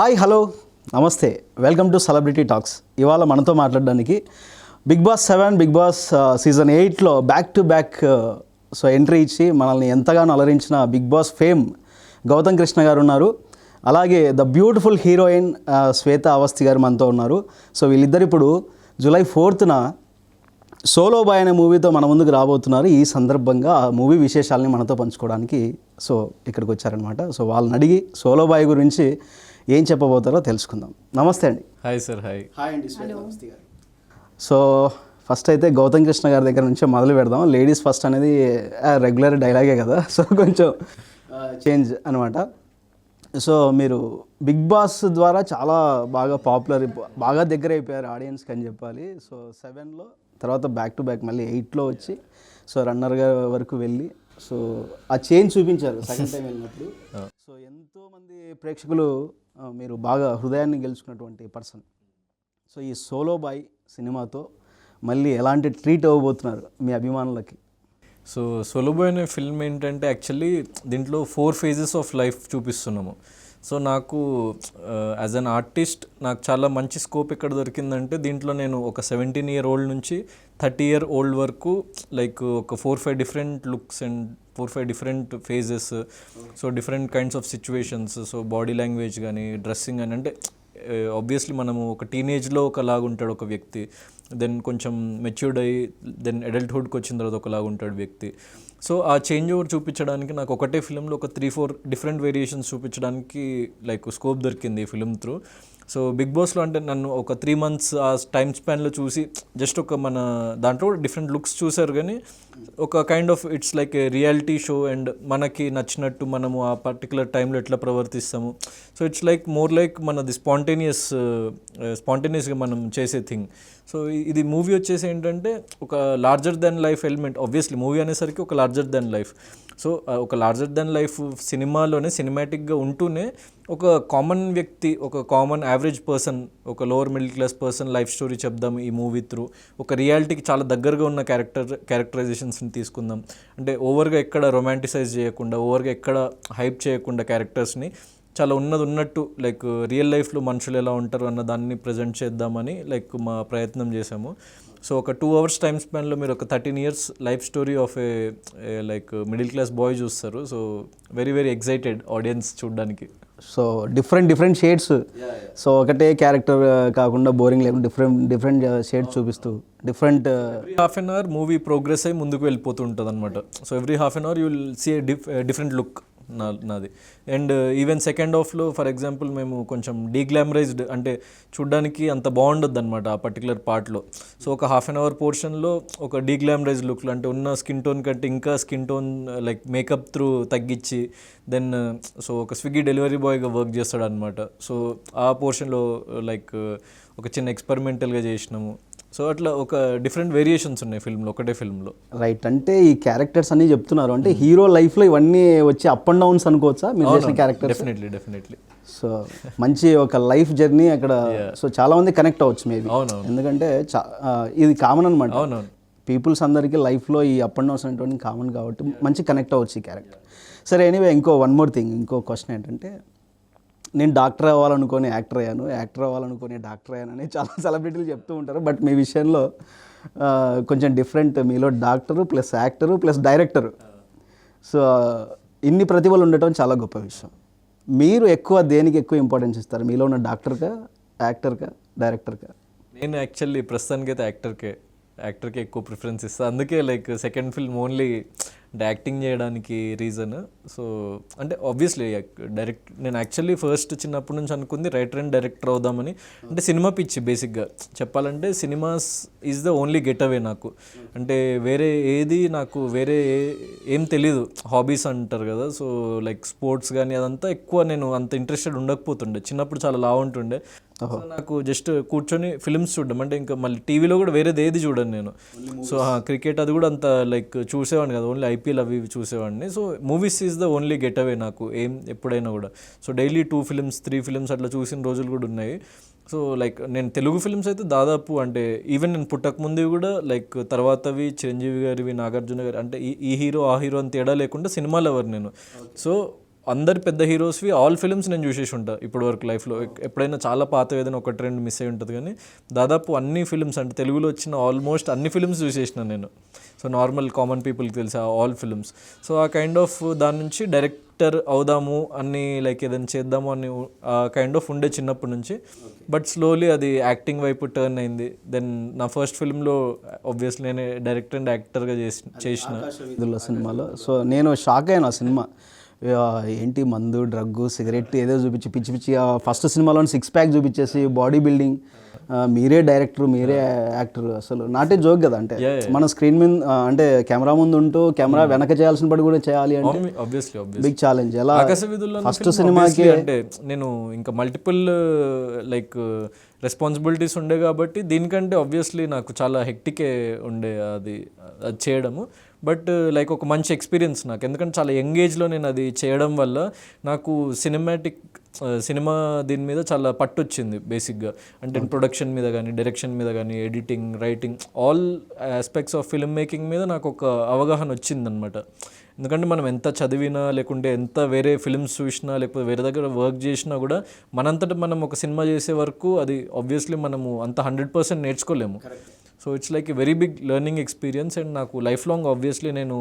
Hi hello నమస్తే. Welcome to celebrity talks. ఇవాళ మనతో మాట్లాడడానికి Bigg Boss seven Bigg Boss season ఎయిట్లో back to back so entry ఇచ్చి మనల్ని ఎంతగానో అలరించిన Bigg Boss fame Gautam Krishna గారు ఉన్నారు. అలాగే the beautiful heroine Shweta Avasthi గారు మనతో ఉన్నారు. సో వీళ్ళిద్దరు ఇప్పుడు జూలై ఫోర్త్న సోలో బాయ్ అనే మూవీతో మన ముందుకు రాబోతున్నారు. ఈ సందర్భంగా ఆ మూవీ విశేషాలని మనతో పంచుకోవడానికి సో ఇక్కడికి వచ్చారనమాట సో వాళ్ళని అడిగి సోలో బాయ్ గురించి ఏం చెప్పబోతారో తెలుసుకుందాం. నమస్తే అండి. Hi sir hi. హాయ్ అండి సో ఫస్ట్ అయితే గౌతమ్ కృష్ణ గారి దగ్గర నుంచే మొదలు పెడదాం. లేడీస్ ఫస్ట్ అనేది రెగ్యులర్ డైలాగే కదా. సో కొంచెం చేంజ్ అనమాట సో మీరు బిగ్ బాస్ ద్వారా చాలా బాగా పాపులర్ బాగా దగ్గర అయిపోయారు ఆడియన్స్కి అని చెప్పాలి. సో సెవెన్లో తర్వాత బ్యాక్ టు బ్యాక్ మళ్ళీ ఎయిట్లో వచ్చి సో రన్నర్గా వరకు వెళ్ళి సో ఆ చేంజ్ చూపించారు సెకండ్ టైం వెళ్ళినప్పుడు. సో ఎంతోమంది ప్రేక్షకులు మీరు బాగా హృదయాన్ని గెలుచుకున్నటువంటి పర్సన్. సో ఈ సోలో బాయ్ సినిమాతో మళ్ళీ ఎలాంటి ట్రీట్ అవ్వబోతున్నారు మీ అభిమానులకి? సో సొలబోయ్ అనే ఫిల్మ్ ఏంటంటే యాక్చువల్లీ దీంట్లో ఫోర్ ఫేజెస్ ఆఫ్ లైఫ్ చూపిస్తున్నాము. సో నాకు యాజ్ అన్ ఆర్టిస్ట్ నాకు చాలా మంచి స్కోప్ ఎక్కడ దొరికిందంటే దీంట్లో నేను ఒక సెవెంటీన్ ఇయర్ ఓల్డ్ నుంచి థర్టీ ఇయర్ ఓల్డ్ వరకు లైక్ ఒక four five different looks and four five different phases so different kinds of situations so body language కానీ డ్రెస్సింగ్ అని అంటే ఆబ్వియస్లీ మనము ఒక టీనేజ్లో ఒకలాగా ఉంటాడు ఒక వ్యక్తి. దెన్ కొంచెం మెచ్యూర్డ్ అయ్యి దెన్ అడల్ట్హుడ్కి వచ్చిన తర్వాత ఒకలాగా ఉంటాడు వ్యక్తి. సో ఆ చేంజ్ ఓవర్ చూపించడానికి నాకు ఒకటే ఫిలింలో ఒక త్రీ ఫోర్ డిఫరెంట్ వేరియేషన్స్ చూపించడానికి లైక్ స్కోప్ దొరికింది ఈ ఫిలిం త్రూ సో బిగ్ బాస్లో అంటే నన్ను ఒక త్రీ మంత్స్ ఆ టైం స్పాన్లో చూసి జస్ట్ ఒక మన దాంట్లో కూడా డిఫరెంట్ లుక్స్ చూసారు కానీ ఒక kind of it's like a reality show and మనకి నచ్చినట్టు మనము ఆ పర్టికులర్ టైంలో ఎట్లా ప్రవర్తిస్తాము. So it's like more like మనది స్పాంటేనియస్ స్పాంటేనియస్గా మనం చేసే థింగ్. సో ఇది మూవీ వచ్చేసి ఏంటంటే ఒక larger than life element. Obviously movie అనేసరికి ఒక లార్జర్ దెన్ లైఫ్. సో ఒక లార్జర్ దెన్ లైఫ్ సినిమాలోనే సినిమాటిక్గా ఉంటూనే ఒక కామన్ వ్యక్తి ఒక కామన్ యావరేజ్ పర్సన్ ఒక lower middle class person life story చెప్దాం ఈ మూవీ త్రూ ఒక రియాలిటీకి చాలా దగ్గరగా ఉన్న క్యారెక్టర్ క్యారెక్టరైజేషన్స్ని తీసుకుందాం. అంటే ఓవర్గా ఎక్కడ రొమాంటిసైజ్ చేయకుండా ఓవర్గా ఎక్కడ హైప్ చేయకుండా క్యారెక్టర్స్ని చాలా ఉన్నది ఉన్నట్టు లైక్ రియల్ లైఫ్లో మనుషులు ఎలా ఉంటారు అన్న దాన్ని ప్రజెంట్ చేద్దామని లైక్ మా ప్రయత్నం చేశాము. సో ఒక టూ అవర్స్ టైం స్పాన్లో మీరు ఒక thirteen years life story of a like middle class boy చూస్తారు. So very very excited audience చూడడానికి. So different different shades so ఒకటే క్యారెక్టర్ కాకుండా బోరింగ్ లేకుండా డిఫరెంట్ డిఫరెంట్ షేడ్స్ చూపిస్తూ different half an hour movie progress అయ్యి ముందుకు వెళ్ళిపోతూ ఉంటుంది అనమాట so every half an hour you will see diff different look నా నాది. అండ్ ఈవెన్ సెకండ్ హాఫ్లో ఫర్ ఎగ్జాంపుల్ మేము కొంచెం డీగ్లామరైజ్డ్ అంటే చూడ్డానికి అంత బాగుండొద్దు అనమాట ఆ పర్టికులర్ పార్ట్లో సో ఒక హాఫ్ అన్ అవర్ పోర్షన్లో ఒక డీగ్లామరైజ్డ్ లుక్లో అంటే ఉన్న స్కిన్ టోన్ కంటే ఇంకా skin tone like makeup through తగ్గించి దెన్ సో uh, ఒక స్విగ్గీ డెలివరీ బాయ్గా వర్క్ చేస్తాడు అనమాట సో ఆ పోర్షన్లో లైక్ uh, uh, ఒక చిన్న ఎక్స్పెరిమెంటల్గా చేసినాము. సో అట్లా ఒక డిఫరెంట్ వేరియేషన్స్ ఉన్నాయి ఫిల్మ్లో ఒకటే ఫిల్మ్లో. రైట్. అంటే ఈ క్యారెక్టర్స్ అన్ని చెప్తున్నారు. అంటే హీరో లైఫ్లో ఇవన్నీ వచ్చి అప్ అండ్ డౌన్స్ అనుకోవచ్చా? మీరు చేసిన క్యారెక్టర్ డెఫినెట్లీ డెఫినెట్లీ సో మంచి ఒక లైఫ్ జర్నీ అక్కడ. సో చాలా మంది కనెక్ట్ అవ్వచ్చు మేబీ. ఎందుకంటే ఇది కామన్ అనమాట పీపుల్స్ అందరికీ లైఫ్లో ఈ అప్ అండ్ డౌన్స్ అనేటువంటి కామన్ కాబట్టి మంచి కనెక్ట్ అవ్వచ్చు ఈ క్యారెక్టర్ సరే ఎనీవే ఇంకో వన్ మోర్ థింగ్ ఇంకో క్వశ్చన్ ఏంటంటే నేను డాక్టర్ అవ్వాలనుకొని యాక్టర్ అయ్యాను యాక్టర్ అవ్వాలనుకొని డాక్టర్ అయ్యానని చాలా సెలబ్రిటీలు చెప్తూ ఉంటారు. బట్ మీ విషయంలో కొంచెం డిఫరెంట్ మీలో doctor plus actor plus director. So ఇన్ని ప్రతిభలు ఉండటం చాలా గొప్ప విషయం. మీరు ఎక్కువ దేనికి ఎక్కువ ఇంపార్టెన్స్ ఇస్తారు? మీలో ఉన్న డాక్టర్గా యాక్టర్గా డైరెక్టర్గా నేను యాక్చువల్లీ ప్రస్తుతానికి అయితే యాక్టర్కే యాక్టర్కి ఎక్కువ ప్రిఫరెన్స్ ఇస్తాను అందుకే లైక్ సెకండ్ ఫిల్మ్ ఓన్లీ అంటే యాక్టింగ్ చేయడానికి రీజన్ సో అంటే ఆబ్వియస్లీ డైరెక్ట్ నేను యాక్చువల్లీ ఫస్ట్ చిన్నప్పటి నుంచి అనుకుంది రైటర్ అండ్ డైరెక్టర్ అవుదామని. అంటే సినిమా పిచ్చి బేసిక్గా చెప్పాలంటే cinemas is the only get away నాకు. అంటే వేరే ఏది నాకు వేరే ఏ- తెలీదు. హాబీస్ అంటారు కదా. సో లైక్ స్పోర్ట్స్ కానీ అదంతా ఎక్కువ నేను అంత ఇంట్రెస్టెడ్ ఉండకపోతుండే. చిన్నప్పుడు చాలా లా ఉంటుండే. నాకు జస్ట్ కూర్చొని ఫిల్మ్స్ చూడడం. అంటే ఇంకా మళ్ళీ టీవీలో కూడా వేరేది ఏది చూడను నేను. సో క్రికెట్ అది కూడా అంత లైక్ చూసేవాడిని కదా. ఓన్లీ ఐపీఎల్ అవి ఇవి చూసేవాడిని. So movies is the only get away నాకు ఏం ఎప్పుడైనా కూడా. So daily two films three films అట్లా చూసిన రోజులు కూడా ఉన్నాయి. సో లైక్ నేను తెలుగు ఫిల్మ్స్ అయితే దాదాపు అంటే ఈవెన్ నేను పుట్టకముందు కూడా లైక్ తర్వాతవి చిరంజీవి గారివి నాగార్జున గారి అంటే ఈ ఈ హీరో ఆ హీరో అని తేడా లేకుండా సినిమాలు ఎవరు నేను. సో అందరి పెద్ద హీరోస్వి ఆల్ ఫిల్మ్స్ నేను చూసేసి ఉంటా ఇప్పటి వరకు లైఫ్లో. ఎప్పుడైనా చాలా పాత ఏదైనా ఒకటి రెండు మిస్ అయి ఉంటుంది కానీ దాదాపు అన్ని ఫిల్మ్స్ అంటే తెలుగులో వచ్చిన ఆల్మోస్ట్ అన్ని ఫిల్మ్స్ చూసేసిన నేను. సో నార్మల్ కామన్ పీపుల్కి తెలిసి ఆల్ ఫిల్మ్స్. సో ఆ కైండ్ ఆఫ్ దాని నుంచి డైరెక్టర్ అవుదాము అన్ని లైక్ ఏదైనా చేద్దాము అని ఆ కైండ్ ఆఫ్ ఉండే చిన్నప్పటి నుంచి. బట్ స్లోలీ అది యాక్టింగ్ వైపు టర్న్ అయింది. దెన్ నా ఫస్ట్ ఫిల్మ్లో ఆబ్వియస్లీ నేను డైరెక్టర్ అండ్ యాక్టర్గా చేసి చేసిన వీధుల్లో సినిమాలో. సో నేను షాక్ అయిన ఆ సినిమా. ఏంటి మందు డ్రగ్గు సిగరెట్ ఏదో చూపించి పిచ్చి పిచ్చి ఫస్ట్ సినిమాలో సిక్స్ ప్యాక్ చూపించేసి బాడీ బిల్డింగ్ మీరే డైరెక్టర్ మీరే యాక్టర్ అసలు నాటే జోక్ కదా అంటే. మన స్క్రీన్ మీద అంటే కెమెరా ముందు ఉంటూ కెమెరా వెనక చేయాల్సిన పడి కూడా చేయాలి అంటే బిగ్ ఛాలెంజ్ ఎలా ఫస్ట్ సినిమాకి అంటే నేను ఇంకా మల్టిపుల్ లైక్ రెస్పాన్సిబిలిటీస్ ఉండే కాబట్టి దీనికంటే ఆబ్వియస్లీ నాకు చాలా హెక్టికే ఉండే అది అది చేయడము. బట్ లైక్ ఒక మంచి ఎక్స్పీరియన్స్ నాకు. ఎందుకంటే చాలా యంగ్ ఏజ్లో నేను అది చేయడం వల్ల నాకు సినిమాటిక్ సినిమా దీని మీద చాలా పట్టు వచ్చింది బేసిక్గా. అంటే ప్రొడక్షన్ మీద కానీ డైరెక్షన్ మీద కానీ editing writing all aspects of film making మీద నాకు ఒక అవగాహన వచ్చిందనమాట ఎందుకంటే మనం ఎంత చదివినా లేకుంటే ఎంత వేరే ఫిల్మ్స్ చూసినా లేకపోతే వేరే దగ్గర వర్క్ చేసినా కూడా మనంతట మనం ఒక సినిమా చేసే వరకు అది ఆబ్వియస్లీ మనము అంత hundred percent నేర్చుకోలేము. So it's like a very big learning experience and నాకు లైఫ్ లాంగ్ ఆబ్వియస్లీ నేను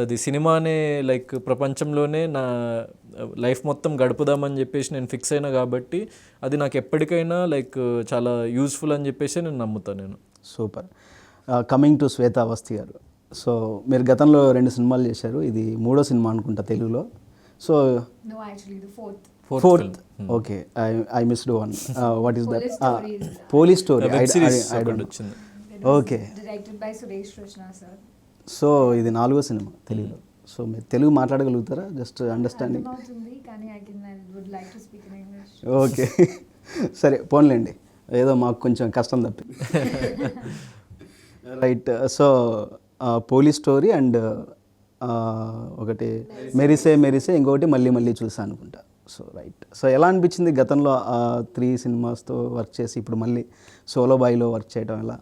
అది సినిమానే లైక్ ప్రపంచంలోనే నా లైఫ్ మొత్తం గడుపుదామని చెప్పేసి నేను ఫిక్స్ అయినా కాబట్టి అది నాకు ఎప్పటికైనా లైక్ చాలా యూస్ఫుల్ అని చెప్పేసి నేను నమ్ముతాను నేను. Super coming to Shweta Avasthi గారు సో మీరు గతంలో రెండు సినిమాలు చేశారు. ఇది మూడో సినిమా అనుకుంటా తెలుగులో. So No, actually, the fourth. Fourth okay I I missed one what is that Police Story is- police story sir. So ఇది నాలుగో సినిమా తెలుగులో. సో మీరు తెలుగు మాట్లాడగలుగుతారా? జస్ట్ అండర్స్టాండింగ్ అర్థమవుతుంది కానీ I can I would like to speak in English okay సరే పోన్లేండి. ఏదో మాకు కొంచెం కష్టం తప్పి. Right so police story and ఒకటి మెరిసే మెరిసే ఇంకొకటి మళ్ళీ మళ్ళీ చూసా అనుకుంటా. So right. సో ఎలా అనిపించింది గతంలో త్రీ సినిమాస్తో వర్క్ చేసి ఇప్పుడు మళ్ళీ సోలో బాయ్లో వర్క్ చేయడం ఎలా?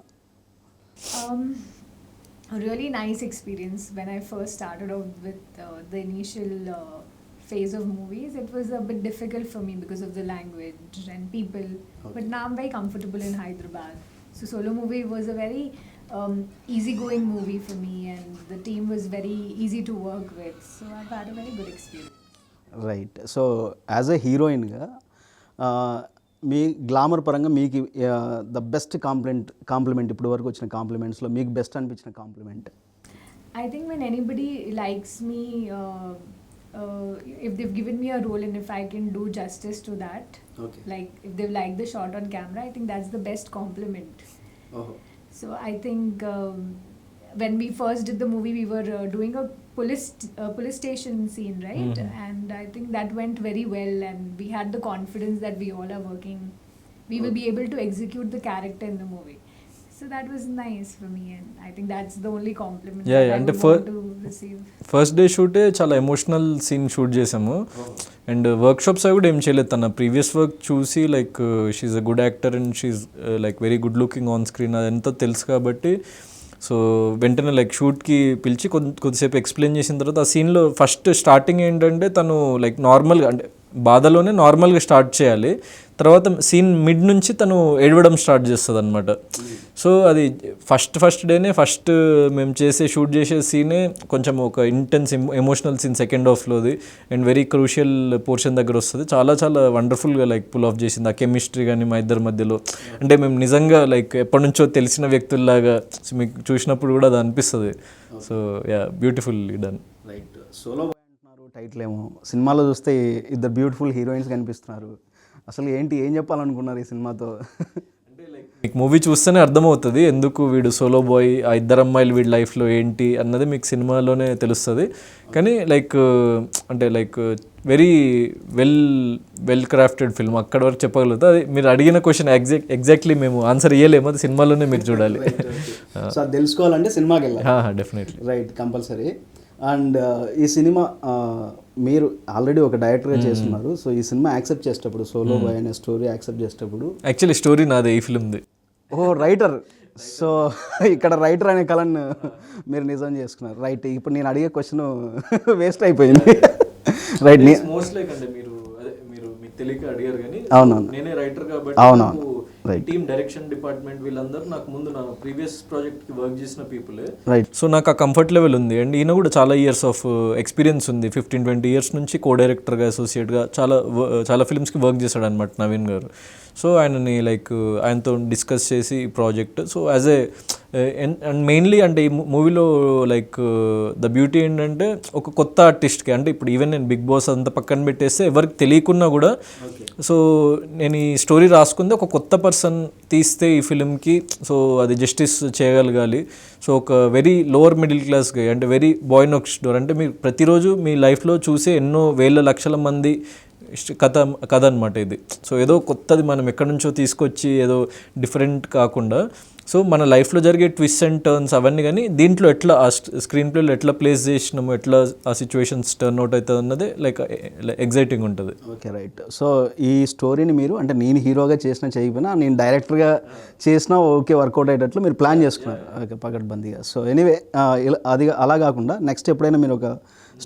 Really nice experience when I first started out with the initial phase of movies it was a bit difficult for me because of the language and people but నా I'm very comfortable in Hyderabad so solo movie was a very um, easygoing movie for me, and the team was very easy to work with. So I've had a very good experience. Right so as a హీరోయిన్గా మీ glamour పరంగా మీకు the best compliment complement ఇప్పుడు వరకు వచ్చిన కాంప్లిమెంట్స్లో మీకు best అనిపించిన compliment I think when anybody likes me, uh, uh, if they've given me a role and if I can do justice to that, Okay. like if they've liked the shot on camera, I think that's the best compliment. So I think um, when we first did the movie, we were uh, doing a police uh, police station scene, right? Mhm. And I think that went very well, and we had the confidence that we all are working. We will be able to execute the character in the movie. So that was nice for me, and I think that's the only compliment Yeah, that yeah, I and would the fir- want to receive. First day షూటే చాలా emotional scene shoot చేసాము. And workshops అవి కూడా ఏం చేయలేదు. తన previous work చూసి like she's a good actor and she's like very good looking on screen అదంతా తెలుసు కాబట్టి సో వెంటనే లైక్ షూట్కి పిలిచి కొద్ది కొద్దిసేపు ఎక్స్ప్లెయిన్ చేసిన తర్వాత ఆ సీన్లో ఫస్ట్ స్టార్టింగ్ ఏంటంటే తను లైక్ నార్మల్గా అంటే బాధలోనే నార్మల్గా స్టార్ట్ చేయాలి. తర్వాత సీన్ మిడ్ నుంచి తను ఏడవడం స్టార్ట్ చేస్తుంది అనమాట సో అది ఫస్ట్ ఫస్ట్ డేనే ఫస్ట్ మేము చేసే షూట్ చేసే సీనే కొంచెం ఒక ఇంటెన్స్ ఎమోషనల్ సీన్ సెకండ్ హాఫ్లోది. అండ్ వెరీ క్రూషియల్ పోర్షన్ దగ్గర వస్తుంది. చాలా చాలా వండర్ఫుల్గా లైక్ పుల్ ఆఫ్ చేసింది. ఆ కెమిస్ట్రీ కానీ మా ఇద్దరి మధ్యలో. అంటే మేము నిజంగా లైక్ ఎప్పటి నుంచో తెలిసిన వ్యక్తుల్లాగా మీకు చూసినప్పుడు కూడా అది అనిపిస్తుంది. So yeah beautiful done. Right solo title ఏమో సినిమాలో చూస్తే ఇద్దరు బ్యూటిఫుల్ హీరోయిన్స్ కనిపిస్తున్నారు. అసలు ఏంటి ఏం చెప్పాలనుకున్నారు ఈ సినిమాతో? మీకు మూవీ చూస్తేనే అర్థమవుతుంది ఎందుకు వీడు సోలో బాయ్ ఆ ఇద్దరు అమ్మాయిలు వీడి లైఫ్లో ఏంటి అన్నది మీకు సినిమాలోనే తెలుస్తుంది. కానీ లైక్ అంటే like very well well crafted film అక్కడ వరకు చెప్పగలుగుతా. అది మీరు అడిగిన క్వశ్చన్ ఎగ్జాక్ట్ ఎగ్జాక్ట్లీ మేము ఆన్సర్ ఇవ్వలేము అది సినిమాలోనే మీరు చూడాలి. సో తెలుసుకోవాలంటే సినిమాకి వెళ్ళాలి డెఫినెట్లీ రైట్ కంపల్సరీ. అండ్ ఈ సినిమా మీరు ఆల్రెడీ ఒక డైరెక్టర్గా చేస్తున్నారు. సో ఈ సినిమా యాక్సెప్ట్ చేసేటప్పుడు సోలో బాయ్ అనే స్టోరీ యాక్సెప్ట్ చేసేటప్పుడు. యాక్చువల్లీ స్టోరీ నాదే ఈ ఫిల్మ్ది. ఓ రైటర్. సో ఇక్కడ రైటర్ అనే కళను మీరు నిజం చేసుకున్నారు. రైట్ ఇప్పుడు నేను అడిగే క్వశ్చన్ వేస్ట్ అయిపోయింది. రైట్ నీ మోస్ట్ లైక్ అంటే మీరు మీరు మీకు తెలియక అడిగారు కానీ అవునవును. నేనే రైటర్ కాబట్టి అవునవును. టీమ్ డైరెక్షన్ డిపార్ట్మెంట్ వీళ్ళందరూ నాకు ముందు నా ప్రీవియస్ ప్రాజెక్ట్కి వర్క్ చేసిన పీపులే. రైట్ సో నాకు ఆ కంఫర్ట్ లెవెల్ ఉంది. అండ్ ఈయన కూడా చాలా ఇయర్స్ ఆఫ్ ఎక్స్పీరియన్స్ ఉంది. ఫిఫ్టీన్ ట్వంటీ ఇయర్స్ నుంచి కో డైరెక్టర్గా అసోసియేట్గా చాలా చాలా ఫిల్మ్స్కి వర్క్ చేశాడు అనమాట నవీన్ గారు. సో ఆయనని లైక్ ఆయనతో డిస్కస్ చేసి project. So as a and mainly అంటే ఈ మూవీలో లైక్ ద బ్యూటీ ఏంటంటే ఒక కొత్త ఆర్టిస్ట్కి అంటే ఇప్పుడు ఈవెన్ నేను బిగ్ బాస్ అంతా పక్కన పెట్టేస్తే ఎవరికి తెలియకున్నా కూడా సో నేను ఈ స్టోరీ రాసుకుంది ఒక కొత్త పర్సన్ తీస్తే ఈ ఫిలింకి సో అది జస్టిస్ చేయగలగాలి. సో ఒక వెరీ లోవర్ మిడిల్ క్లాస్గా అంటే వెరీ బాయ్ నొక్ స్టోర్ అంటే మీరు ప్రతిరోజు మీ లైఫ్లో చూసే ఎన్నో వేల లక్షల మంది కథ కథ అనమాట ఇది. సో ఏదో కొత్తది మనం ఎక్కడి నుంచో తీసుకొచ్చి ఏదో డిఫరెంట్ కాకుండా సో మన లైఫ్లో జరిగే ట్విస్ట్ అండ్ టర్న్స్ అవన్నీ కానీ దీంట్లో ఎట్లా ఆ స్క్రీన్ ప్లేలో ఎట్లా ప్లేస్ చేసినాము ఎట్లా ఆ సిచ్యువేషన్స్ టర్న్ అవుట్ అవుతుంది అన్నదే లైక్ ఎగ్జైటింగ్ ఉంటుంది. Okay right. సో ఈ స్టోరీని మీరు అంటే నేను హీరోగా చేసినా చేయకపోయినా నేను డైరెక్టర్గా చేసినా ఓకే వర్కౌట్ అయ్యేటట్లు మీరు ప్లాన్ చేసుకున్నారు. ఓకే పకడ్బందీగా. సో ఎనీవే అది అలా కాకుండా నెక్స్ట్ ఎప్పుడైనా మీరు ఒక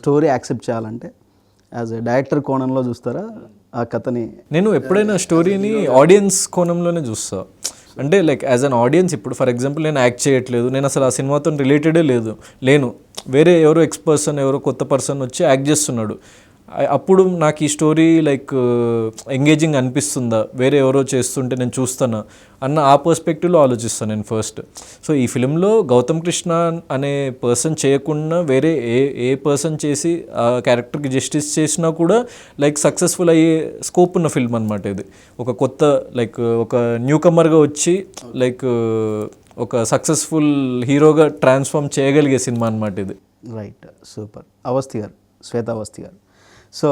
స్టోరీ యాక్సెప్ట్ చేయాలంటే? యాజ్ ఎ డైరెక్టర్ కోణంలో చూస్తారా? ఆ కథని? నేను ఎప్పుడైనా స్టోరీని ఆడియన్స్ కోణంలోనే చూస్తా. అంటే లైక్ యాజ్ అన్ ఆడియన్స్ ఇప్పుడు ఫర్ ఎగ్జాంపుల్ నేను యాక్ట్ చేయట్లేదు నేను అసలు ఆ సినిమాతో రిలేటెడే లేదు. లేను వేరే ఎవరో ఎక్స్ పర్సన్ ఎవరో కొత్త పర్సన్ వచ్చి యాక్ట్ చేస్తున్నాడు. అప్పుడు నాకు ఈ స్టోరీ లైక్ ఎంగేజింగ్ అనిపిస్తుందా? వేరే ఎవరో చేస్తుంటే నేను చూస్తానా? అన్న ఆ పర్స్పెక్టివ్లో ఆలోచిస్తాను నేను ఫస్ట్ సో ఈ ఫిలింలో గౌతమ్ కృష్ణ అనే పర్సన్ చేయకుండా వేరే ఏ ఏ పర్సన్ చేసి ఆ క్యారెక్టర్కి జస్టిస్ చేసినా కూడా లైక్ సక్సెస్ఫుల్ అయ్యే స్కోప్ ఉన్న ఫిల్మ్ అనమాట ఇది. ఒక కొత్త లైక్ ఒక న్యూ కమర్గా వచ్చి లైక్ uh, ఒక సక్సెస్ఫుల్ హీరోగా ట్రాన్స్ఫార్మ్ చేయగలిగే సినిమా అనమాట ఇది. రైట్ సూపర్ అవస్థి గారు శ్వేత అవస్థి గారు. సో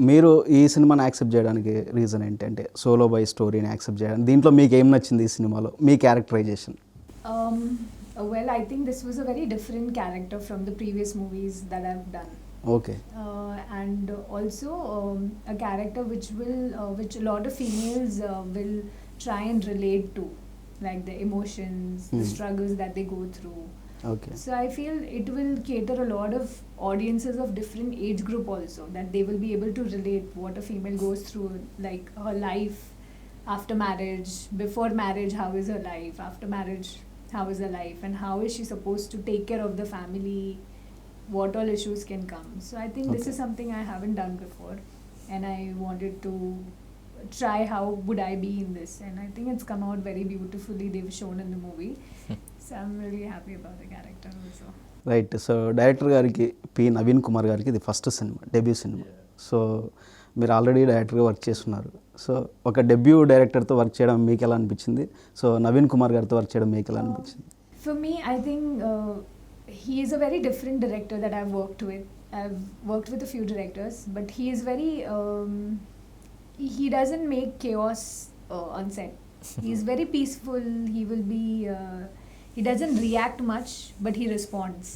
మీరు ఈ సినిమాని యాక్సెప్ట్ చేయడానికి రీజన్ ఏంటంటే సోలో బై స్టోరీని యాక్సెప్ట్ చేయడానికి దీంట్లో మీకు ఏం నచ్చింది ఈ సినిమాలో? మీ characterisation. Well I think this was a very different character from the previous movies that have done okay and also a character which will which lot of females will try and relate to like the emotions the struggles that they go through Struggles that they go through okay so i feel it will cater a lot of audiences of different age group also that they will be able to relate what a female goes through like her life after marriage before marriage how is her life after marriage how is her life and how is she supposed to take care of the family what all issues can come. So i think this is something i haven't done before and i wanted to try how would i be in this and i think it's come out very beautifully they've shown in the movie right so director గారికి P Naveen Kumar గారికి ఇది first సినిమా debut సినిమా so మీరు already డైరెక్టర్గా work చేస్తున్నారు. So ఒక debut డైరెక్టర్తో వర్క్ చేయడం మీకు ఎలా అనిపించింది? సో నవీన్ కుమార్ గారితో వర్క్ చేయడం మీకు ఎలా అనిపించింది? For me I think he is a very different director that I work with I work with few directors but he is very he doesn't make case on set he is very peaceful he will be He. Uh, doesn't react much, but he responds.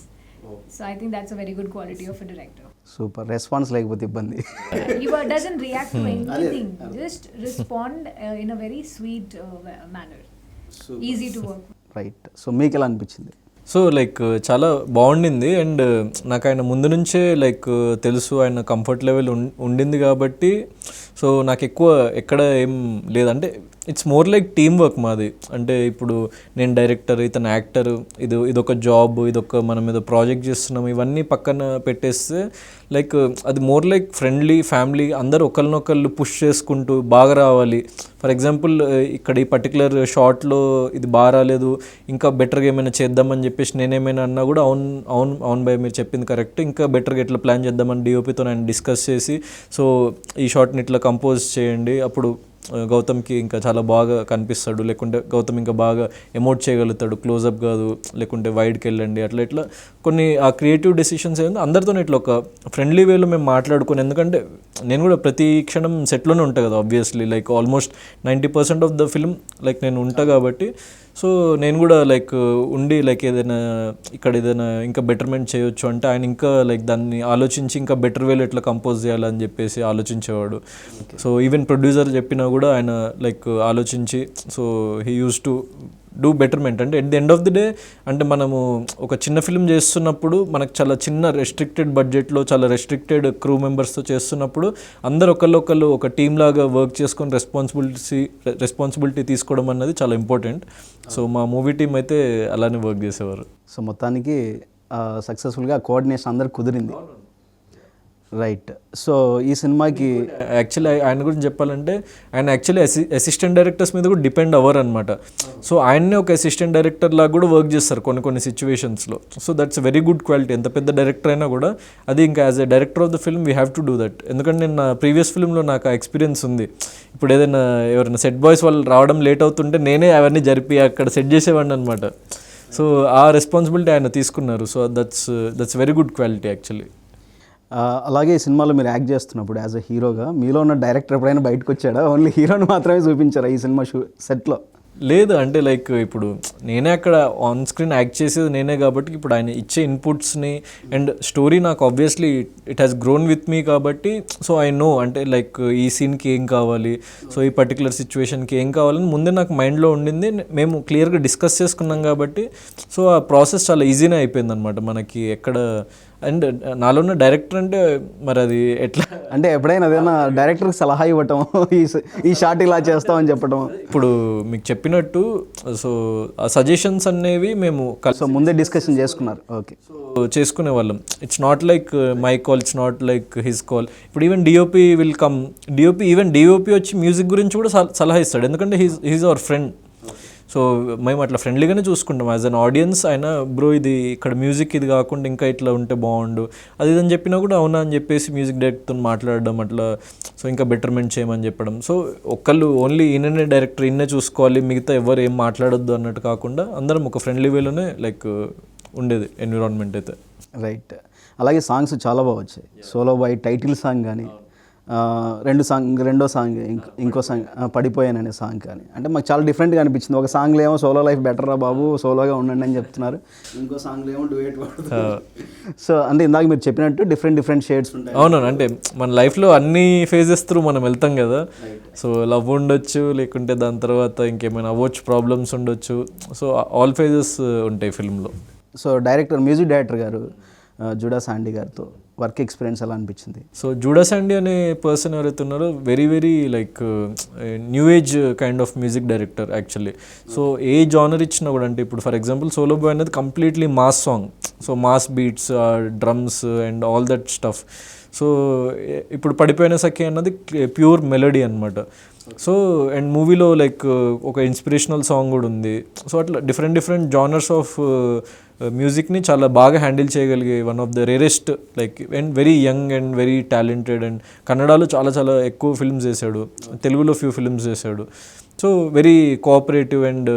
So I think that's a very good quality of a director. Super response లేకపోతే ఇబ్బంది he wa- doesn't react to Hmm. anything. Just respond uh, in a very sweet uh, wa- manner. Easy to work with. Right so మీకు ఎలా అనిపించింది so like చాలా బాగుండింది and నాకు ఆయన ముందు నుంచే లైక్ తెలుసు ఆయన కంఫర్ట్ లెవెల్ ఉండింది కాబట్టి సో నాకు ఎక్కువ ఎక్కడ ఏం లేదంటే it's more like team work మాది అంటే ఇప్పుడు నేను డైరెక్టర్ ఇతను యాక్టర్ ఇది ఇదొక జాబ్ ఇదొక మనం ఏదో ప్రాజెక్ట్ చేస్తున్నాం ఇవన్నీ పక్కన పెట్టేస్తే లైక్ అది మోర్ లైక్ ఫ్రెండ్లీ ఫ్యామిలీ అందరు ఒకరినొకళ్ళు పుష్ చేసుకుంటూ బాగా రావాలి. ఫర్ ఎగ్జాంపుల్ ఇక్కడ ఈ పర్టికులర్ షార్ట్లో ఇది బాగా రాలేదు ఇంకా బెటర్గా ఏమైనా చేద్దామని చెప్పేసి నేనేమైనా అన్నా కూడా అవును అవును అవును భయ్ మీరు చెప్పింది కరెక్ట్ ఇంకా బెటర్గా ఎట్లా ప్లాన్ చేద్దామని డిఓపితో నేను డిస్కస్ చేసి సో ఈ షార్ట్ని ఇట్లా కంపోజ్ చేయండి. అప్పుడు గౌతమ్కి ఇంకా చాలా బాగా కనిపిస్తాడు. లేకుంటే గౌతమ్ ఇంకా బాగా ఎమోట్ చేయగలుగుతాడు. క్లోజప్ కాదు లేకుంటే వైడ్కి వెళ్ళండి అట్లా ఇట్లా. కొన్ని ఆ క్రియేటివ్ డెసిషన్స్ ఏందో అందరితో ఇట్లా ఒక ఫ్రెండ్లీ వేలో మేము మాట్లాడుకుని ఎందుకంటే నేను కూడా ప్రతి క్షణం సెట్లోనే ఉంటా కదా obviously like almost ninety percent of the film like నేను ఉంటా కాబట్టి సో నేను కూడా లైక్ ఉండి లైక్ ఏదైనా ఇక్కడ ఏదైనా ఇంకా బెటర్మెంట్ చేయొచ్చు అంటే ఆయన ఇంకా లైక్ దాన్ని ఆలోచించి ఇంకా బెటర్ వేలో ఎట్లా కంపోజ్ చేయాలని చెప్పేసి ఆలోచించేవాడు. సో ఈవెన్ ప్రొడ్యూసర్ చెప్పినా కూడా ఆయన లైక్ ఆలోచించి so he use to do betterment అంటే at the end of the day అంటే మనము ఒక చిన్న ఫిల్మ్ చేస్తున్నప్పుడు మనకు చాలా చిన్న రెస్ట్రిక్టెడ్ బడ్జెట్లో చాలా రెస్ట్రిక్టెడ్ క్రూ మెంబర్స్తో చేస్తున్నప్పుడు అందరు ఒకళ్ళొకళ్ళు ఒక టీమ్ లాగా వర్క్ చేసుకొని రెస్పాన్సిబిలిటీ రెస్పాన్సిబిలిటీ తీసుకోవడం అన్నది చాలా ఇంపార్టెంట్ సో మా మూవీ టీం అయితే అలానే వర్క్ చేసేవారు. సో మొత్తానికి సక్సెస్ఫుల్గా కోఆర్డినేషన్ అందరికి కుదిరింది. రైట్ సో ఈ సినిమాకి యాక్చువల్లీ ఆయన గురించి చెప్పాలంటే ఆయన యాక్చువల్లీ అసి అసిస్టెంట్ డైరెక్టర్స్ మీద కూడా డిపెండ్ అవ్వరు అనమాట సో ఆయన్నే ఒక అసిస్టెంట్ డైరెక్టర్ లాగా కూడా వర్క్ చేస్తారు కొన్ని కొన్ని సిచ్యువేషన్స్లో so that's very good quality ఎంత పెద్ద డైరెక్టర్ అయినా కూడా అది ఇంకా as a director of the film we have to do that ఎందుకంటే నేను నా ప్రీవియస్ ఫిల్మ్లో నాకు ఆ ఎక్స్పీరియన్స్ ఉంది. ఇప్పుడు ఏదైనా ఎవరైనా సెట్ బాయ్స్ వాళ్ళు రావడం లేట్ అవుతుంటే నేనే అవన్నీ జరిపి అక్కడ సెట్ చేసేవాడిని అనమాట సో ఆ రెస్పాన్సిబిలిటీ ఆయన తీసుకున్నారు. So that's that's very good quality actually అలాగే ఈ సినిమాలో మీరు యాక్ట్ చేస్తున్నప్పుడు యాజ్ అ హీరోగా మీలో ఉన్న డైరెక్టర్ ఎప్పుడైనా బయటకు వచ్చాడా? ఓన్లీ హీరోని మాత్రమే చూపించారా ఈ సినిమా షూ సెట్లో? లేదు అంటే లైక్ ఇప్పుడు నేనే అక్కడ ఆన్ స్క్రీన్ యాక్ట్ చేసేది నేనే కాబట్టి ఇప్పుడు ఆయన ఇచ్చే ఇన్పుట్స్ని అండ్ స్టోరీ నాకు obviously it has grown with me కాబట్టి సో ఐ నో అంటే లైక్ ఈ సీన్కి ఏం కావాలి సో ఈ పర్టికులర్ సిచ్యువేషన్కి ఏం కావాలని ముందే నాకు మైండ్లో ఉండింది. మేము క్లియర్గా డిస్కస్ చేసుకున్నాం కాబట్టి సో ఆ ప్రాసెస్ చాలా ఈజీనే అయిపోయింది అనమాట మనకి ఎక్కడ అండ్ నాలో ఉన్న డైరెక్టర్ అంటే మరి అది ఎట్లా? అంటే ఎప్పుడైనా ఏదైనా డైరెక్టర్కి సలహా ఇవ్వటం ఈ షాట్ ఇలా చేస్తామని చెప్పడం ఇప్పుడు మీకు చెప్పినట్టు సో ఆ సజెషన్స్ అనేవి మేము కలిసి సో ముందే డిస్కషన్ చేసుకున్నారు. ఓకే సో చేసుకునే వాళ్ళం. It's not like my call it's not like his call ఇప్పుడు even DOP will come DOP even DOP వచ్చి మ్యూజిక్ గురించి కూడా సల- సలహా ఇస్తాడు. ఎందుకంటే he's he's our friend so మేము అట్లా ఫ్రెండ్లీగానే చూసుకుంటాం. యాజ్ అన్ ఆడియన్స్ ఆయన బ్రో ఇది ఇక్కడ మ్యూజిక్ ఇది కాకుండా ఇంకా ఇట్లా ఉంటే బాగుండు. అది ఇది అని చెప్పినా కూడా అవునా అని చెప్పేసి మ్యూజిక్ డైరెక్టర్తో మాట్లాడడం అట్లా సో ఇంకా బెటర్మెంట్ చేయమని చెప్పడం. సో ఒక్కళ్ళు ఓన్లీ ఈయననే డైరెక్టర్ ఈయనే చూసుకోవాలి మిగతా ఎవరు ఏం మాట్లాడొద్దు అన్నట్టు కాకుండా అందరం ఒక ఫ్రెండ్లీ వేలోనే లైక్ ఉండేది ఎన్విరాన్మెంట్ అయితే. రైట్ అలాగే సాంగ్స్ చాలా బాగా వచ్చాయి. సోలో బాయ్ టైటిల్ సాంగ్ కానీ రెండు సాంగ్ రెండో సాంగ్ ఇంకో ఇంకో సాంగ్ ఆ, పడిపోయాను అనే సాంగ్ కానీ. అంటే మాకు చాలా డిఫరెంట్గా అనిపించింది. ఒక సాంగ్లో ఏమో సోలో లైఫ్ బెటర్ రా బాబు సోలోగా ఉండండి అని చెప్తున్నారు. ఇంకో సాంగ్లో ఏమో డుయేట్ సో అంటే ఇందాక మీరు చెప్పినట్టు డిఫరెంట్ డిఫరెంట్ షేడ్స్ ఉంటాయి. అవును అంటే మన లైఫ్లో అన్ని ఫేజెస్ త్రూ మనం వెళ్తాం కదా. సో లవ్ ఉండొచ్చు లేకుంటే దాని తర్వాత ఇంకేమైనా అవ్వచ్చు ప్రాబ్లమ్స్ ఉండొచ్చు. సో ఆల్ ఫేజెస్ ఉంటాయి ఫిల్మ్లో సో డైరెక్టర్ మ్యూజిక్ డైరెక్టర్ గారు జుడా సాండి గారితో. వర్క్ ఎక్స్పీరియన్స్ ఎలా అనిపించింది. సో జూడస్ అండి అనే పర్సన్ ఎవరైతే ఉన్నారో very very like new age kind of music director actually so a genre ఇచ్చినా కూడా అంటే ఇప్పుడు ఫర్ ఎగ్జాంపుల్ సోలో బాయ్ అనేది completely mass song so mass beats drums and all that stuff so ఇప్పుడు పడిపోయిన సఖి అన్నది ప్యూర్ మెలడీ అనమాట సో అండ్ మూవీలో లైక్ ఒక ఇన్స్పిరేషనల్ సాంగ్ కూడా ఉంది. సో అట్లా డిఫరెంట్ డిఫరెంట్ జానర్స్ ఆఫ్ మ్యూజిక్ని చాలా బాగా హ్యాండిల్ చేయగలిగే one of the rarest like and very young and very talented and కన్నడలో చాలా చాలా ఎక్కువ ఫిల్మ్స్ చేశాడు. తెలుగులో ఫ్యూ ఫిల్మ్స్ చేశాడు. So very cooperative and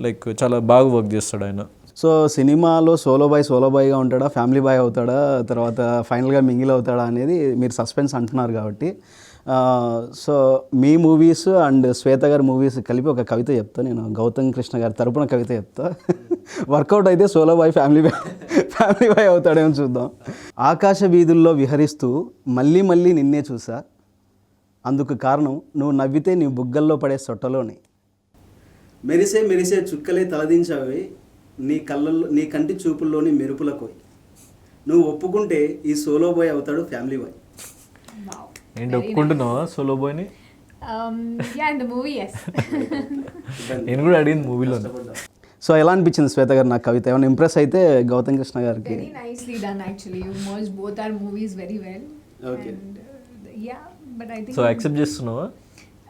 like చాలా బాగా వర్క్ చేస్తాడు ఆయన. సో సినిమాలో సోలో బాయ్ సోలో బాయ్గా ఉంటాడా ఫ్యామిలీ బాయ్ అవుతాడా తర్వాత ఫైనల్గా మింగిల్ అవుతాడా అనేది మీరు సస్పెన్స్ అంటున్నారు కాబట్టి సో మీ మూవీస్ అండ్ శ్వేత గారి మూవీస్ కలిపి ఒక కవిత చెప్తా నేను గౌతమ్ కృష్ణ గారి తరపున కవిత చెప్తా. వర్కౌట్ అయితే solo boy family boy family boy అవుతాడేమో చూద్దాం. ఆకాశ వీధుల్లో విహరిస్తూ మళ్ళీ మళ్ళీ నిన్నే చూసా. అందుకు కారణం నువ్వు నవ్వితే నీ బుగ్గల్లో పడే సొట్టలోనే. మెరిసే మెరిసే చుక్కలే తలదించావి నీ కళ్ళల్లో నీ కంటి చూపుల్లోని మెరుపుల కోయి నువ్వు ఒప్పుకుంటే ఈ సోలో బాయ్ అవుతాడు ఫ్యామిలీ బాయ్ Wow. ఏంటి ఒప్పుకుంటున్నావా సోలో బాయ్ని Um, yeah, in the movie, yes. నేను కూడా అడిగింది మూవీలో సో ఎలా అనిపించింది శ్వేత గారు నాకు కవిత ఏమైనా ఇంప్రెస్ అయితే గౌతమ్ కృష్ణ గారికి very nicely done, actually. You merged both our movies very well. Okay. And, uh, yeah, but I think. So accept చేస్తున్నావా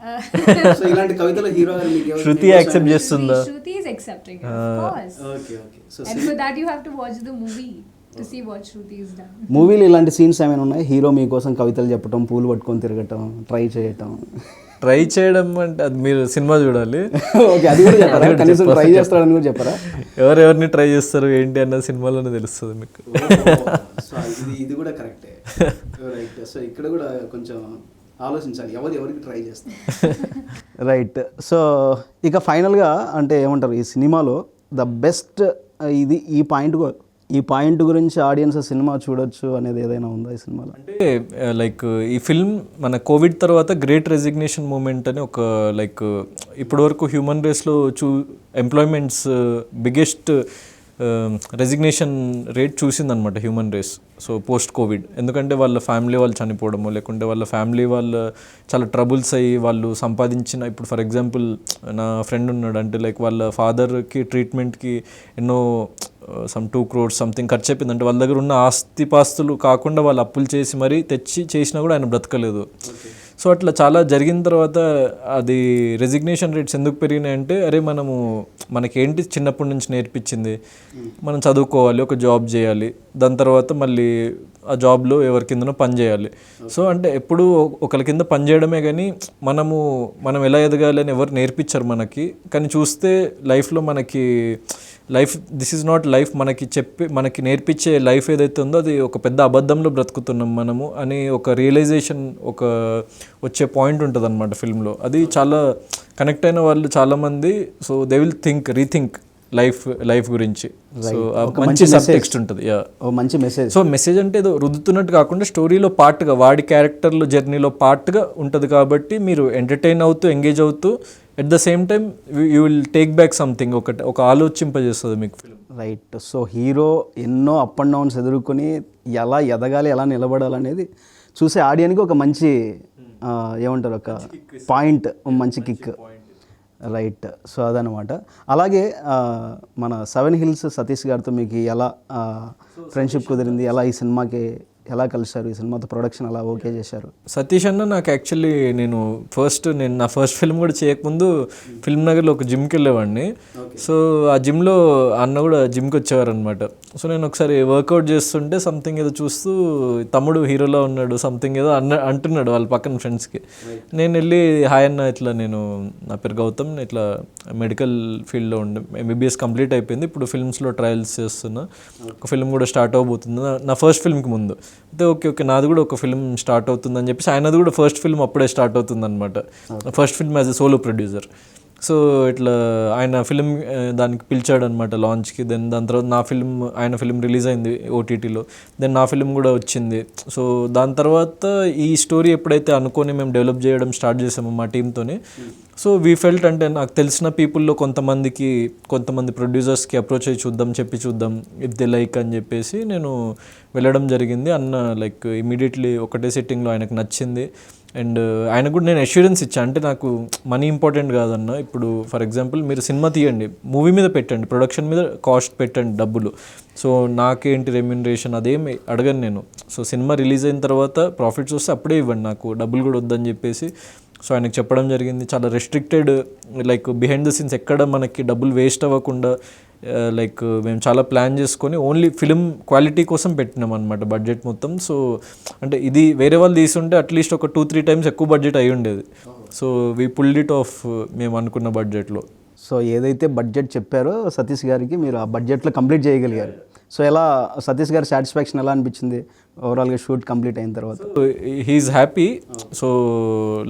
సో ఇలాంటి కవితలు హీరో శృతి యాక్సెప్ట్ చేస్తుందా? Uh, of course. Okay okay so that, you have to watch the movie to see what Shruti has done. మూవీలో ఇలాంటి scenes ఏమైనా ఉన్నాయి? Hero మీకోసం కవితలు చెప్పటం పూలు పట్టుకొని తిరగటం ట్రై చేయటం? ట్రై చేయడం అంటే అది మీరు సినిమా చూడాలి. ఓకే అది కూడా చెప్పారా? కనీసం ట్రై చేస్తాడని కూడా చెప్పారా? ఎవరెవరిని ట్రై చేస్తారు ఏంటి అన్నది సినిమాలోనే తెలుస్తుంది మీకు. సో ఇది ఇది కూడా కరెక్టే రైట్ సో ఇక్కడ కూడా కొంచెం ఆలోచించాలి. ఎవరు ఎవరికి ట్రై చేస్తారు. రైట్ సో ఇక ఫైనల్గా అంటే ఏమంటారు ఈ సినిమాలో ద బెస్ట్ ఇది ఈ పాయింట్ ఈ పాయింట్ గురించి ఆడియన్స్ సినిమా చూడొచ్చు అనేది ఏదైనా ఉందా ఈ సినిమాలో? అంటే లైక్ ఈ ఫిల్మ్ మన కోవిడ్ తర్వాత గ్రేట్ రెసిగ్నేషన్ మూమెంట్ అని ఒక లైక్ ఇప్పటివరకు హ్యూమన్ రేస్లో చూ employments biggest resignation rate చూసిందనమాట human race so post covid ఎందుకంటే వాళ్ళ ఫ్యామిలీ వాళ్ళు చనిపోవడము లేకుంటే వాళ్ళ ఫ్యామిలీ వాళ్ళు చాలా ట్రబుల్స్ అయ్యి వాళ్ళు సంపాదించిన ఇప్పుడు ఫర్ ఎగ్జాంపుల్ నా ఫ్రెండ్ ఉన్నాడు అంటే లైక్ వాళ్ళ ఫాదర్కి ట్రీట్మెంట్కి ఎన్నో సమ్ టూ క్రోడ్స్ సంథింగ్ ఖర్చు చెప్పింది అంటే వాళ్ళ దగ్గర ఉన్న ఆస్తిపాస్తులు కాకుండా వాళ్ళు అప్పులు చేసి మరీ తెచ్చి చేసినా కూడా ఆయన బ్రతకలేదు. సో అట్లా చాలా జరిగిన తర్వాత అది రెసిగ్నేషన్ రేట్స్ ఎందుకు పెరిగినాయంటే అరే మనము మనకేంటి చిన్నప్పటి నుంచి నేర్పించింది? మనం చదువుకోవాలి ఒక జాబ్ చేయాలి. దాని తర్వాత మళ్ళీ ఆ జాబ్లో ఎవరి కిందనో పనిచేయాలి సో అంటే ఎప్పుడు ఒకరి కింద పని చేయడమే కానీ మనము మనం ఎలా ఎదగాలి అని ఎవరు నేర్పించారు మనకి. కానీ చూస్తే లైఫ్లో మనకి life this is not life మనకి చెప్పి మనకి నేర్పించే లైఫ్ ఏదైతే ఉందో అది ఒక పెద్ద అబద్ధంలో బ్రతుకుతున్నాం మనము అని ఒక రియలైజేషన్ ఒక వచ్చే పాయింట్ ఉంటుంది అనమాట ఫిల్మ్లో. అది చాలా కనెక్ట్ అయిన వాళ్ళు చాలామంది so they will think rethink. Life life గురించి. సో మంచి సబ్ టెక్స్ట్ ఉంటుంది మంచి మెసేజ్ సో మెసేజ్ అంటే ఏదో రుద్దుతున్నట్టు కాకుండా స్టోరీలో పార్ట్గా వాడి క్యారెక్టర్లో జర్నీలో పార్ట్గా ఉంటుంది కాబట్టి మీరు ఎంటర్టైన్ అవుతూ ఎంగేజ్ అవుతూ at the same time you will take back something ఒకటి ఒక ఆలోచింపజేస్తుంది మీకు ఫిల్మ్ రైట్ సో హీరో ఎన్నో అప్ అండ్ డౌన్స్ ఎదుర్కొని ఎలా ఎదగాలి ఎలా నిలబడాలనేది చూసే ఆడియన్కి ఒక మంచి ఆ, ఏమంటారు ఒక పాయింట్ మంచి కిక్ రైట్. సో అదనమాట. అలాగే మన సెవెన్ హిల్స్ సతీష్ గారితో మీకు ఎలా ఫ్రెండ్షిప్ కుదిరింది ఎలా ఈ సినిమాకి ఎలా కలిశారు? ఈ సినిమాతో ప్రొడక్షన్ ఎలా ఓకే చేశారు? సతీష్ అన్న నాకు యాక్చువల్లీ నేను ఫస్ట్ నేను నా ఫస్ట్ ఫిల్మ్ కూడా చేయకముందు ఫిల్మ్ నగర్లో ఒక జిమ్కి వెళ్ళేవాడిని. సో ఆ జిమ్లో అన్న కూడా జిమ్కి వచ్చేవారు అనమాట సో నేను ఒకసారి వర్కౌట్ చేస్తుంటే సంథింగ్ ఏదో చూస్తూ తమ్ముడు హీరోలో ఉన్నాడు సంథింగ్ ఏదో అన్న అంటున్నాడు వాళ్ళ పక్కన ఫ్రెండ్స్కి నేను వెళ్ళి హాయ్ అన్న ఇట్లా నేను నా పేరు గౌతమ్ ఇట్లా మెడికల్ ఫీల్డ్లో ఉండే ఎంబీబీఎస్ కంప్లీట్ అయిపోయింది ఇప్పుడు ఫిల్మ్స్లో ట్రయల్స్ చేస్తున్నా. ఒక ఫిల్మ్ కూడా స్టార్ట్ అవబోతుంది నా ఫస్ట్ ఫిల్మ్కి ముందు. అయితే ఓకే ఓకే నాది కూడా ఒక ఫిల్మ్ స్టార్ట్ అవుతుందని చెప్పేసి ఆయనది కూడా ఫస్ట్ ఫిల్మ్ అప్పుడే స్టార్ట్ అవుతుంది అనమాట first film as a solo producer so ఇట్లా ఆయన ఫిలిం దానికి పిలిచాడు అనమాట లాంచ్కి దెన్ దాని తర్వాత నా ఫిల్మ్ ఆయన ఫిల్మ్ రిలీజ్ అయింది ఓటీటీలో దెన్ నా ఫిలిం కూడా వచ్చింది. సో దాని తర్వాత ఈ స్టోరీ ఎప్పుడైతే అనుకొని మేము డెవలప్ చేయడం స్టార్ట్ చేసాము మా టీంతోనే సో వీ ఫెల్ట్ అంటే నాకు తెలిసిన పీపుల్లో కొంతమందికి కొంతమంది ప్రొడ్యూసర్స్కి అప్రోచ్ అయ్యి చూద్దాం చెప్పి చూద్దాం ఇఫ్ దే లైక్ అని చెప్పేసి నేను వెళ్ళడం జరిగింది. అన్న లైక్ ఇమీడియట్లీ ఒకటే సెట్టింగ్లో ఆయనకు నచ్చింది. అండ్ ఆయన కూడా నేను అష్యూరెన్స్ ఇచ్చా. అంటే నాకు మనీ ఇంపార్టెంట్ కాదన్న. ఇప్పుడు ఫర్ ఎగ్జాంపుల్ మీరు సినిమా తీయండి మూవీ మీద పెట్టండి ప్రొడక్షన్ మీద కాస్ట్ పెట్టండి డబ్బులు. సో నాకేంటి రెమ్యునరేషన్ అదేమి అడగను నేను. సో సినిమా రిలీజ్ అయిన తర్వాత ప్రాఫిట్స్ వస్తే అప్పుడే ఇవ్వండి నాకు. డబ్బులు కూడా వద్దని చెప్పేసి సో ఆయనకు చెప్పడం జరిగింది. చాలా restricted like behind the scenes ఎక్కడ మనకి డబ్బులు వేస్ట్ అవ్వకుండా uh, లైక్ మేము చాలా ప్లాన్ చేసుకొని ఓన్లీ ఫిలిం క్వాలిటీ కోసం పెట్టినాం అనమాట బడ్జెట్ మొత్తం. సో అంటే ఇది వేరే వాళ్ళు తీసుంటే అట్లీస్ట్ ఒక టూ త్రీ టైమ్స్ ఎక్కువ బడ్జెట్ అయి ఉండేది. So we pulled it off మేము అనుకున్న బడ్జెట్లో సో ఏదైతే బడ్జెట్ చెప్పారో సతీష్ గారికి మీరు ఆ బడ్జెట్లో కంప్లీట్ చేయగలిగారు. సో ఎలా సతీష్ గారి సాటిస్ఫాక్షన్ ఎలా అనిపించింది ఓవరాల్గా షూట్ కంప్లీట్ అయిన తర్వాత? He's happy so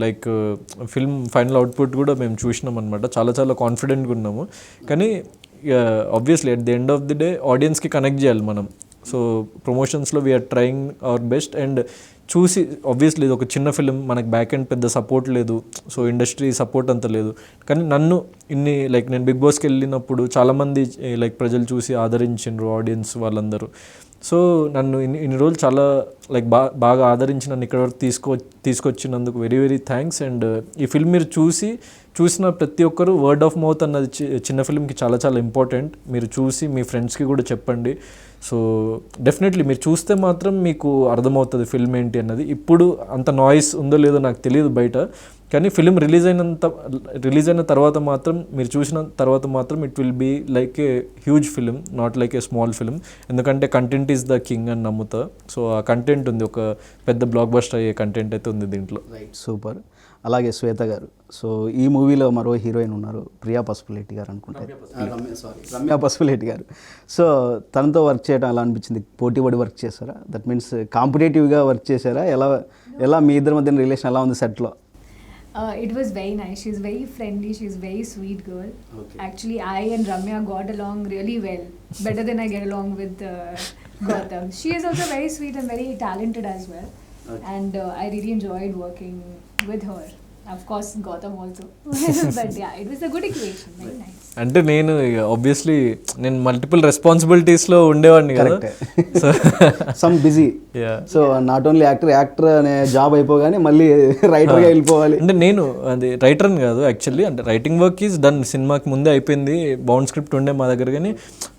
like film final output కూడా మేము చూసినాం అనమాట చాలా చాలా కాన్ఫిడెంట్గా ఉన్నాము. కానీ obviously at the end of the day ఆడియన్స్కి కనెక్ట్ చేయాలి మనం. So ప్రమోషన్స్లో we're trying our best and చూసి ఆబ్వియస్లీ ఇది ఒక చిన్న ఫిలిం మనకి బ్యాక్ ఎండ్ పెద్ద సపోర్ట్ లేదు. సో ఇండస్ట్రీ సపోర్ట్ అంత లేదు. కానీ నన్ను ఇన్ని లైక్ నేను బిగ్ బాస్కి వెళ్ళినప్పుడు చాలామంది లైక్ ప్రజలు చూసి ఆదరించిండ్రు ఆడియన్స్ వాళ్ళందరూ. సో నన్ను ఇన్ని ఇన్ని రోజులు చాలా లైక్ బా బాగా ఆదరించి నన్ను ఇక్కడ వరకు తీసుకో తీసుకొచ్చినందుకు వెరీ వెరీ థ్యాంక్స్ అండ్ ఈ ఫిల్మ్ మీరు చూసి చూసిన ప్రతి ఒక్కరు వర్డ్ ఆఫ్ మౌత్ అన్నది చి- చిన్న ఫిలింకి చాలా చాలా ఇంపార్టెంట్ మీరు చూసి మీ ఫ్రెండ్స్కి కూడా చెప్పండి. సో డెఫినెట్లీ మీరు చూస్తే మాత్రం మీకు అర్థమవుతుంది ఫిల్మ్ ఏంటి అన్నది. ఇప్పుడు అంత నాయిస్ ఉందో లేదో నాకు తెలియదు బయట. కానీ ఫిలిం రిలీజ్ అయినంత రిలీజ్ అయిన తర్వాత మాత్రం మీరు చూసిన తర్వాత మాత్రం it will be like a huge film not like a small film ఎందుకంటే కంటెంట్ ఈజ్ ద కింగ్ అని నమ్ముతా. సో ఆ కంటెంట్ ఉంది. ఒక పెద్ద బ్లాక్ బస్టర్ అయ్యే కంటెంట్ అయితే ఉంది దీంట్లో. సూపర్ అలాగే శ్వేత గారు సో ఈ మూవీలో మరో హీరోయిన్ ఉన్నారు ప్రియా పసుపులేటి గారు అనుకుంటే. రమ్యా పసుపులేటి గారు. సో తనతో వర్క్ చేయడం అలా అనిపించింది? పోటీ పడి వర్క్ చేశారా? దట్ మీన్స్ కాంపిటేటివ్గా వర్క్ చేశారా? ఎలా ఎలా మీ ఇద్దరి మధ్యన రిలేషన్ ఎలా ఉంది సెట్లో? It was very nice she's very friendly she's very sweet girl actually I and Ramya got along really well better than I get along with Gautam she's also very sweet and very talented as well and I really enjoyed working with her Of course, Gautam also. but yeah, it was a good equation. Very nice. అంటే నేను obviously నేను multiple రెస్పాన్సిబిలిటీస్లో ఉండేవాడిని కదా. So some busy so not only actor actor అనే job అయిపోగానే మళ్ళీ రైటర్గా వెళ్ళిపోవాలి అంటే నేను అది రైటర్ అని కాదు యాక్చువల్లీ అంటే రైటింగ్ వర్క్ ఈజ్ డన్ సినిమాకి ముందే అయిపోయింది బౌండ్ స్క్రిప్ట్ ఉండే మా దగ్గర కానీ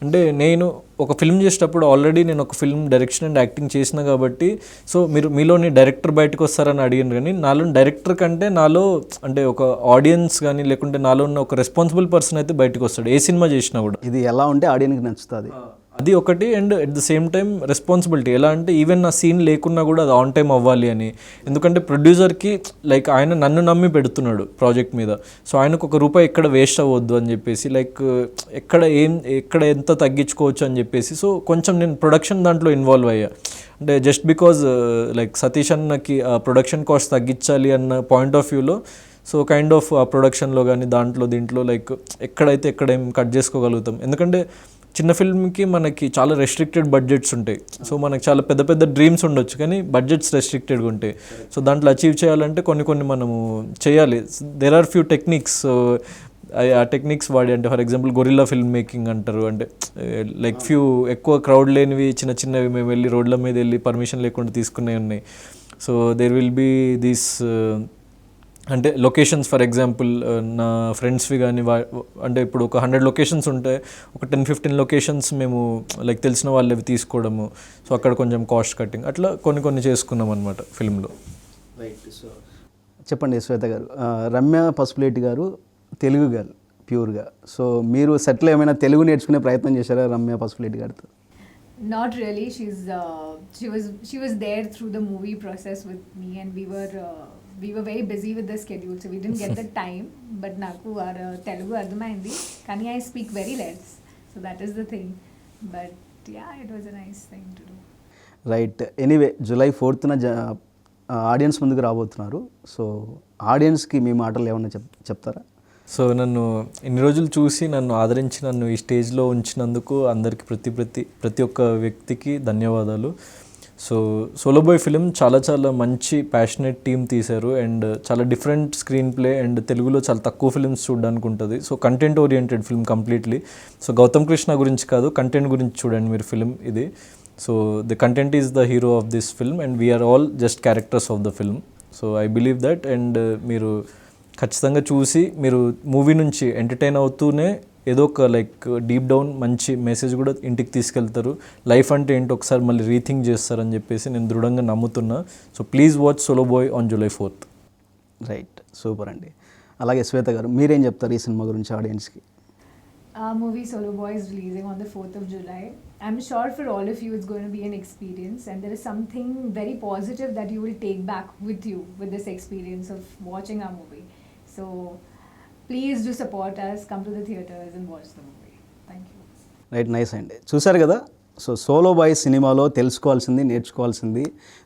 అంటే నేను ఒక ఫిల్మ్ చేసేటప్పుడు ఆల్రెడీ నేను ఒక ఫిల్మ్ డైరెక్షన్ అండ్ యాక్టింగ్ చేసిన కాబట్టి సో మీరు మీలోని డైరెక్టర్ బయటకు వస్తారని అడిగాను కానీ నాలో డైరెక్టర్ కంటే నాలో అంటే ఒక ఆడియన్స్ కానీ లేకుంటే నాలో ఉన్న ఒక రెస్పాన్సిబుల్ పర్సన్ అయితే బయటకు వస్తాడు ఏ సినిమా చేసినా కూడా. ఇది ఎలా ఉంటే ఆడియన్కి నచ్చుతుంది. అది ఒకటి and at the same time responsibility ఎలా అంటే ఈవెన్ నా సీన్ లేకున్నా కూడా అది ఆన్ టైం అవ్వాలి అని. ఎందుకంటే ప్రొడ్యూసర్కి లైక్ ఆయన నన్ను నమ్మి పెడుతున్నాడు ప్రాజెక్ట్ మీద. సో ఆయనకు ఒక రూపాయి ఎక్కడ వేస్ట్ అవ్వద్దు అని చెప్పేసి లైక్ ఎక్కడ ఏం ఎక్కడ ఎంత తగ్గించుకోవచ్చు అని చెప్పేసి సో కొంచెం నేను ప్రొడక్షన్ దాంట్లో ఇన్వాల్వ్ అయ్యా. అంటే జస్ట్ బికాజ్ లైక్ సతీష్ అన్నకి ప్రొడక్షన్ కాస్ట్ తగ్గించాలి అన్న పాయింట్ ఆఫ్ వ్యూలో సో కైండ్ ఆఫ్ ఆ ప్రొడక్షన్లో కానీ దాంట్లో దీంట్లో లైక్ ఎక్కడైతే ఎక్కడ ఏం కట్ చేసుకోగలుగుతాం. ఎందుకంటే చిన్న ఫిల్మ్కి మనకి చాలా రెస్ట్రిక్టెడ్ బడ్జెట్స్ ఉంటాయి. సో మనకి చాలా పెద్ద పెద్ద డ్రీమ్స్ ఉండొచ్చు కానీ బడ్జెట్స్ రెస్ట్రిక్టెడ్గా ఉంటాయి. సో దాంట్లో అచీవ్ చేయాలంటే కొన్ని కొన్ని మనము చేయాలి. దెర్ ఆర్ ఫ్యూ టెక్నిక్స్ ఆ టెక్నిక్స్ వాడి అంటే for example gorilla film making అంటారు. అంటే లైక్ ఫ్యూ ఎక్కువ క్రౌడ్ లేనివి చిన్న చిన్నవి మేము వెళ్ళి రోడ్ల మీద వెళ్ళి పర్మిషన్ లేకుండా తీసుకునే ఉన్నాయి. So there will be these అంటే లొకేషన్స్ ఫర్ ఎగ్జాంపుల్ నా ఫ్రెండ్స్వి కానీ అంటే ఇప్పుడు ఒక హండ్రెడ్ లొకేషన్స్ ఉంటే ఒక టెన్ ఫిఫ్టీన్ లొకేషన్స్ మేము లైక్ తెలిసిన వాళ్ళవి తీసుకోవడము. సో అక్కడ కొంచెం కాస్ట్ కట్టింగ్ అట్లా కొన్ని కొన్ని చేసుకున్నాం అనమాట ఫిల్మ్లో రైట్ సో చెప్పండి శ్వేత గారు. రమ్య పసుపులేటి గారు తెలుగు గర్ల్ ప్యూర్గా. సో మీరు సెటిల్ ఏమైనా తెలుగు నేర్చుకునే ప్రయత్నం చేశారా రమ్య పసుపులేటి గారితో? Not really. She's uh, she was she was there through the movie process with me, and we were uh, we were very busy with the schedule so we didn't get the time but నాకు ఆర్ తెలుగు అర్థమైంది. కానీ I speak very less so that is the thing but yeah it was a thing to do right anyway July ఫోర్త్న audience ముందుకు రాబోతున్నారు. So ఆడియన్స్కి మీ మాటలు ఏమన్నా చెప్ చెప్తారా? సో నన్ను ఇన్ని రోజులు చూసి నన్ను ఆదరించి నన్ను ఈ స్టేజ్లో ఉంచినందుకు అందరికీ ప్రతి ప్రతి ప్రతి ఒక్క వ్యక్తికి ధన్యవాదాలు. సో సోలోబోయ్ ఫిలిం చాలా చాలా మంచి ప్యాషనెట్ టీమ్ తీశారు అండ్ చాలా డిఫరెంట్ స్క్రీన్ ప్లే అండ్ తెలుగులో చాలా తక్కువ ఫిల్మ్స్ చూడడానికి ఉంటుంది. So content oriented film completely so Gautam Krishna గురించి కాదు కంటెంట్ గురించి చూడండి మీరు ఫిలిం ఇది. So the content is the hero of this film and we're all just characters of the film so I believe that and మీరు ఖచ్చితంగా చూసి మీరు మూవీ నుంచి ఎంటర్టైన్ అవుతూనే ఏదో ఒక లైక్ డీప్ డౌన్ మంచి మెసేజ్ కూడా ఇంటికి తీసుకెళ్తారు. లైఫ్ అంటే ఏంటో? ఒకసారి మళ్ళీ రీథింక్ చేస్తారని చెప్పేసి నేను దృఢంగా నమ్ముతున్నా. So please watch solo boy on July fourth right super అండి. అలాగే శ్వేత గారు మీరేం చెప్తారు ఈ సినిమా గురించి ఆడియన్స్కి? Movie solo boys releasing on the fourth of July I'm sure for all of you is gonna be an experience and there is something very positive that you will take back with you with this experience of watching a movie so please do support us come to the theatres and watch the movie thank you right nice అండి. చూసారు కదా? So solo bye సినిమాలో తెలుసుకోవాల్సింది నేర్చుకోవాల్సింది.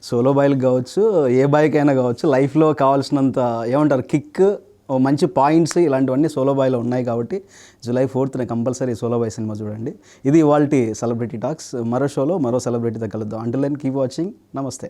Solo బాయ్లకు కావచ్చు ఏ బాయ్కైనా అయినా కావచ్చు లైఫ్లో కావాల్సినంత ఏమంటారు కిక్ ఓ మంచి పాయింట్స్ ఇలాంటివన్నీ సోలో బాయ్లో ఉన్నాయి కాబట్టి జూలై ఫోర్త్న కంపల్సరీ సోలో బాయ్ సినిమా చూడండి. ఇది ఇవాల్టి సెలబ్రిటీ టాక్స్ మరో షోలో మరో సెలబ్రిటీతో కలుద్దాం. అంటులైన్ కీప్ వాచింగ్ నమస్తే